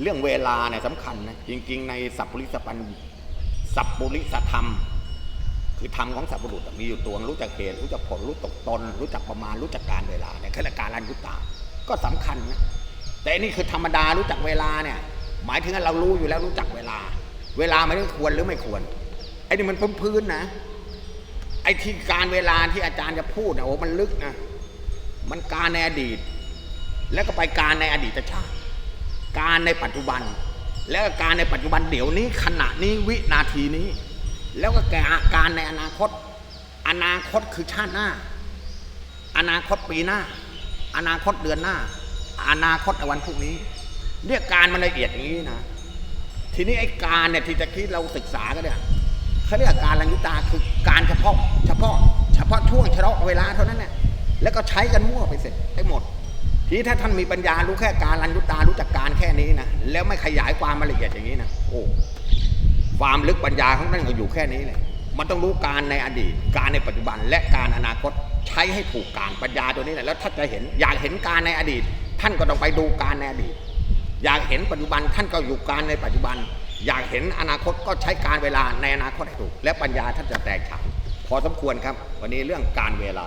เรื่องเวลาเนี่ยสำคัญนะจริง ๆ ในสัพพุริสปันสัพปุริสธรรม คือธรรมของสัพพุรุษมีอยู่ตัวรู้จักเหตุรู้จักผลรู้จักตน รู้จักประมาณรู้จักการเวลาเนี่ยคือการรันยุตตาก็สำคัญนะแต่อันนี่คือธรรมดารู้จักเวลาเนี่ย หมายถึงว่าเรารู้อยู่แล้วรู้จักเวลา เวลาไม่ได้ควรหรือไม่ควรไอ้นี่มันพื้นๆนะไอ้ที่การเวลาที่อาจารย์จะพูดเนี่ยโอ้มันลึกนะมันการในอดีต แล้วก็ไปการในอดีตชาติ การในปัจจุบัน แล้วก็การในปัจจุบันเดี๋ยวนี้ขณะนี้วินาทีนี้ แล้วก็การในอนาคต อนาคตคือชาติหน้า อนาคตปีหน้า อนาคตเดือนหน้า อนาคตในวันพรุ่งนี้เรียกการมันละเอียดนี้นะทีนี้ไอ้การเนี่ยที่ตะกี้เราศึกษากันเนี่ยเขาเรียกการรัญยุตาคือการเฉพาะ เฉพาะ เฉพาะช่วงเฉพาะเวลาเท่านั้นเนี่ยแล้วก็ใช้กันมั่วไปเสร็จให้หมด ทีถ้าท่านมีปัญญารู้แค่การรัญยุตารู้จักการแค่นี้นะแล้วไม่ขยายความมาละเอียดอย่างนี้นะโอ้ความลึกปัญญาของท่านก็อยู่แค่นี้เลยมันต้องรู้การในอดีต การในปัจจุบันและการอนาคตใช้ให้ถูกการปัญญาตัวนี้แหละแล้วถ้านจะเห็นอยากเห็นการในอดีต ท่านก็ต้องไปดูการในอดีต อยากเห็นปัจจุบันท่านก็อยู่การในปัจจุบัน อยากเห็นอนาคตก็ใช้การเวลาในอนาคตให้ถูก และปัญญาท่านจะแตกฉานพอสมควรครับ วันนี้เรื่องการเวลา